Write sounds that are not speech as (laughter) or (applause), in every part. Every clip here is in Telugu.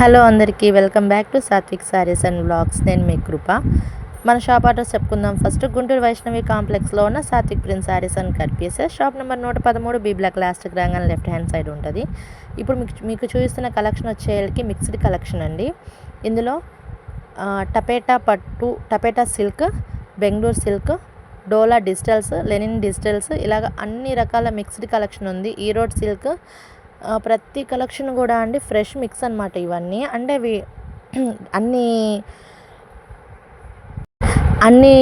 హలో అందరికీ welcome back to Satvik saris and blogs. నేను మీ కృప. మన షాప్ అడ్రస్ చెప్పుకుందాం. ఫస్ట్ గుంటూరు వైష్ణవి కాంప్లెక్స్లో ఉన్న Satvik prince saris and cut pieces. Shop number నూట పదమూడు బీ బ్లాక్ లాస్ట్ గ్రాంగ్ లెఫ్ట్ హ్యాండ్ సైడ్ ఉంటుంది. ఇప్పుడు మీకు మీకు చూపిస్తున్న కలెక్షన్ వచ్చేళ్ళకి మిక్స్డ్ కలెక్షన్ అండి. ఇందులో టపేటా పట్టు టపేటా సిల్క్ బెంగళూరు సిల్క్ డోలా డిజిటల్స్ లెనిన్ డిజిటల్స్ ఇలాగ అన్ని రకాల మిక్స్డ్ కలెక్షన్ ఉంది. ఈరోడ్ సిల్క్ ప్రతి కలెక్షన్ కూడా అండి ఫ్రెష్ మిక్స్ అనమాట ఇవన్నీ. అంటే అవి (clears throat) అన్నీ అన్ని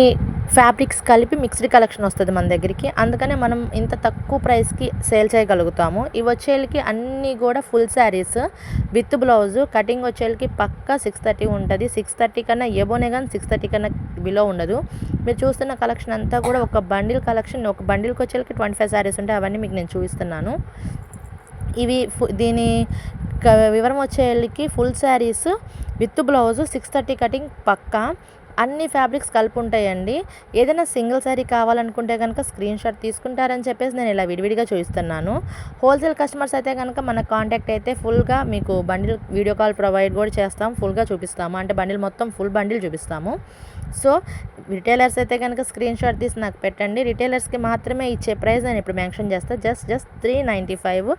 ఫ్యాబ్రిక్స్ కలిపి మిక్స్డ్ కలెక్షన్ వస్తుంది మన దగ్గరికి. అందుకనే మనం ఇంత తక్కువ ప్రైస్కి సేల్ చేయగలుగుతాము. ఇవి వచ్చేళ్ళకి అన్నీ కూడా full saris with blouse. Cutting వచ్చేళ్ళకి పక్కా సిక్స్ థర్టీ ఉంటుంది. సిక్స్ థర్టీ కన్నా ఎబోనే కానీ సిక్స్ థర్టీ కన్నా బిలో ఉండదు. మీరు చూస్తున్న కలెక్షన్ అంతా కూడా ఒక బండిల్ కలెక్షన్ ఒక బండిల్కి వచ్చేళ్ళకి ట్వంటీ ఫైవ్ శారీస్ ఉంటాయి. అవన్నీ మీకు నేను చూపిస్తున్నాను. ఇవి దీని వివరం వచ్చేళ్ళకి full saris with blouse six thirty cutting పక్కా. అన్ని ఫ్యాబ్రిక్స్ కలిపి ఉంటాయండి ఏదైనా సింగిల్ శారీ కావాలనుకుంటే కనుక స్క్రీన్ షాట్ తీసుకుంటారని చెప్పేసి నేను ఇలా విడివిడిగా చూపిస్తున్నాను హోల్సేల్ కస్టమర్స్ అయితే కనుక మన కాంటాక్ట్ అయితే ఫుల్గా మీకు బండిల్ వీడియో కాల్ ప్రొవైడ్ కూడా చేస్తాం. ఫుల్గా చూపిస్తాము. అంటే బండిల్ మొత్తం ఫుల్ బండిల్ చూపిస్తాము. సో రిటైలర్స్ అయితే కనుక స్క్రీన్ షాట్ తీసి నాకు పెట్టండి. రిటైలర్స్కి మాత్రమే ఇచ్చే ప్రైస్ నేను ఇప్పుడు మెన్షన్ చేస్తాను just just three ninety five.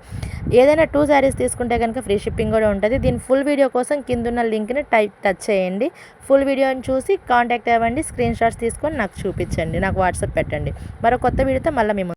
ఏదైనా టూ శారీస్ తీసుకుంటే కనుక ఫ్రీ షిప్పింగ్ కూడా ఉంటుంది. దీని ఫుల్ వీడియో కోసం కిందున్న లింక్ని టైప్ టచ్ చేయండి. ఫుల్ వీడియోని చూసి కాంటాక్ట్ అవ్వండి. స్క్రీన్ షాట్స్ తీసుకొని నాకు చూపించండి. నాకు వాట్సాప్ పెట్టండి. మరో కొత్త వీడియోతో మళ్ళీ మేము